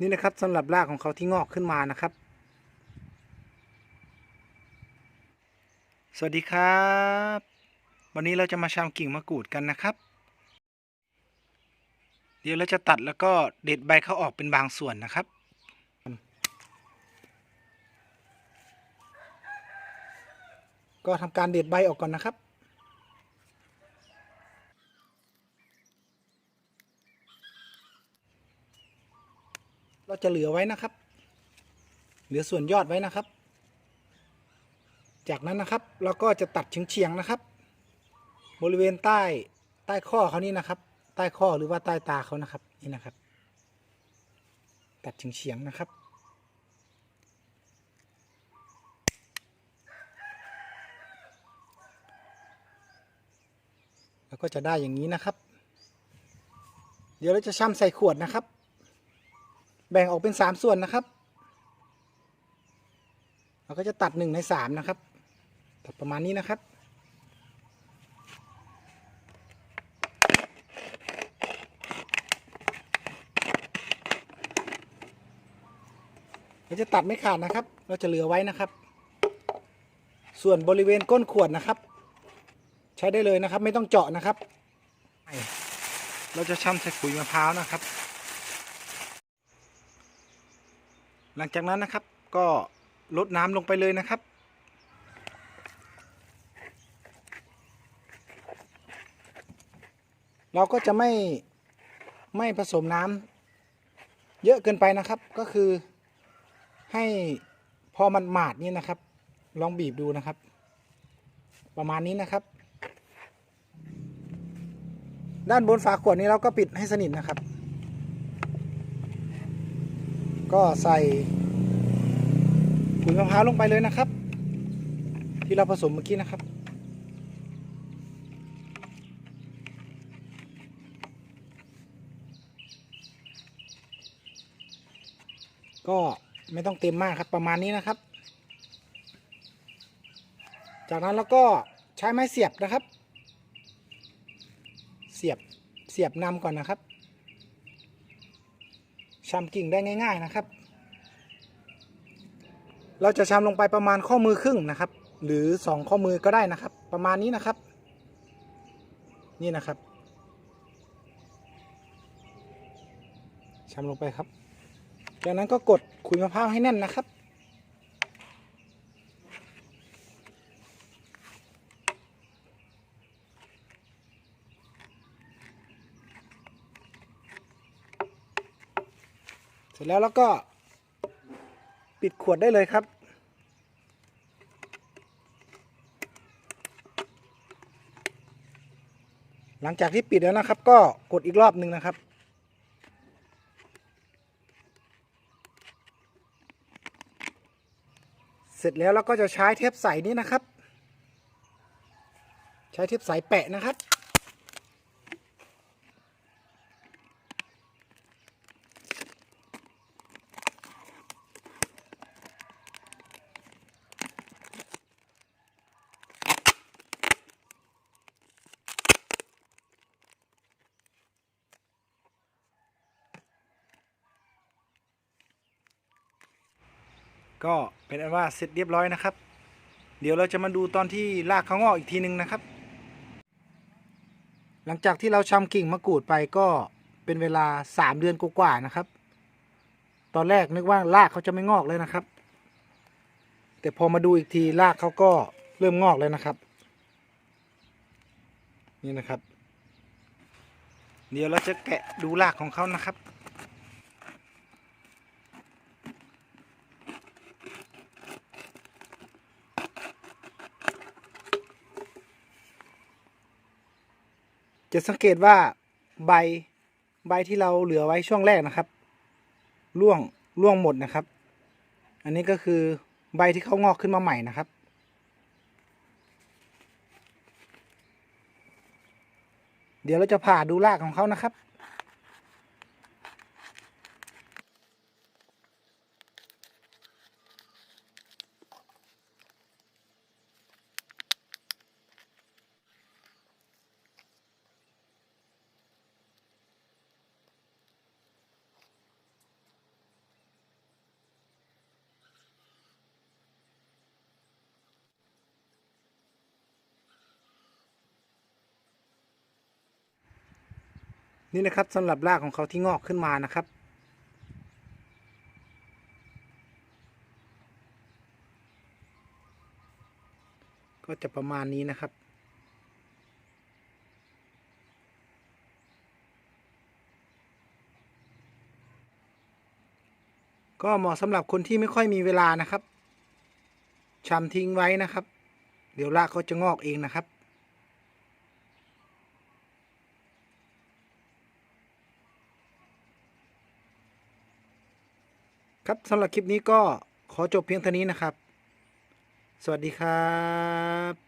นี่นะครับสำหรับรากของเขาที่งอกขึ้นมานะครับ สวัสดีครับ วันนี้เราจะมาชำกิ่งมะกรูดกันนะครับ เดี๋ยวเราจะตัดแล้วก็เด็ดใบเขาออกเป็นบางส่วนนะครับก็ทำการเด็ดใบออกก่อนนะครับ เรา จะเหลือไว้นะครับ เหลือส่วนยอดไว้นะครับ จากนั้นนะครับเราก็จะตัดเฉียงๆนะครับ บริเวณใต้ใต้ข้อเขานี่นะครับ ใต้ข้อหรือว่าใต้ตาเขานะครับนี่นะครับ ตัดเฉียงๆนะครับแล้วก็จะได้อย่างนี้นะครับ เดี๋ยวเราจะช่ำใส่ขวดนะครับ แบ่งออกเป็นสามส่วนนะครับ เราก็จะตัดหนึ่งในสามนะครับ ตัดประมาณนี้นะครับ เราจะตัดไม่ขาดนะครับ เราจะเหลือไว้นะครับ ส่วนบริเวณก้นขวดนะครับ ใช้ได้เลยนะครับ ไม่ต้องเจาะนะครับ เราจะช่ำใส่ขุยมะพร้าวนะครับ หลังจากนั้นนะครับ ก็ลดน้ำลงไปเลยนะครับ เราก็จะไม่ไม่ผสมน้ำเยอะเกินไปนะครับ ก็คือให้พอมันหมาดนี่นะครับ ลองบีบดูนะครับ ประมาณนี้นะครับ ด้านบนฝาขวดนี้เราก็ปิดให้สนิทนะครับ ก็ใส่ขุยมะพร้าวลงไปเลยนะครับ ที่เราผสมเมื่อกี้นะครับ ก็ไม่ต้องเต็มมากครับประมาณนี้นะครับ จากนั้นเราก็ใช้ไม้เสียบนะครับ เสียบเสียบนำก่อนนะครับ ชำกิ่งได้ง่ายๆนะครับ เราจะชำลงไปประมาณข้อมือครึ่งนะครับ หรือสองข้อมือก็ได้นะครับ ประมาณนี้นะครับ นี่นะครับชำลงไปครับ จากนั้นก็กดขุยมะพร้าวให้แน่นนะครับ เสร็จแล้วแล้วก็ปิดขวดได้เลยครับ หลังจากที่ปิดแล้วนะครับ ก็กดอีกรอบหนึ่งนะครับเสร็จแล้วเราก็จะใช้เทปใสนี้นะครับ ใช้เทปใสแปะนะครับ ก็เป็นอันว่าเสร็จเรียบร้อยนะครับ เดี๋ยวเราจะมาดูตอนที่รากเขางอกอีกทีนึงนะครับ หลังจากที่เราชำกิ่งมะกรูดไปก็เป็นเวลาสามเดือนกว่าๆนะครับ ตอนแรกนึกว่ารากเขาจะไม่งอกเลยนะครับ แต่พอมาดูอีกทีรากเขาก็เริ่มงอกเลยนะครับ นี่นะครับ เดี๋ยวเราจะแกะดูรากของเขานะครับ จะสังเกตว่าใบใบที่เราเหลือไว้ช่วงแรกนะครับร่วงร่วงหมดนะครับ อันนี้ก็คือใบที่เขางอกขึ้นมาใหม่นะครับ เดี๋ยวเราจะผ่าดูรากของเขานะครับ นี่นะครับสำหรับรากของเขาที่งอกขึ้นมานะครับ ก็จะประมาณนี้นะครับก็เหมาะสำหรับคนที่ไม่ค่อยมีเวลานะครับชำทิ้งไว้นะครับ เดี๋ยวรากเขาจะงอกเองนะครับ ครับสำหรับคลิปนี้ก็ขอจบเพียงเท่านี้นะครับ สวัสดีครับ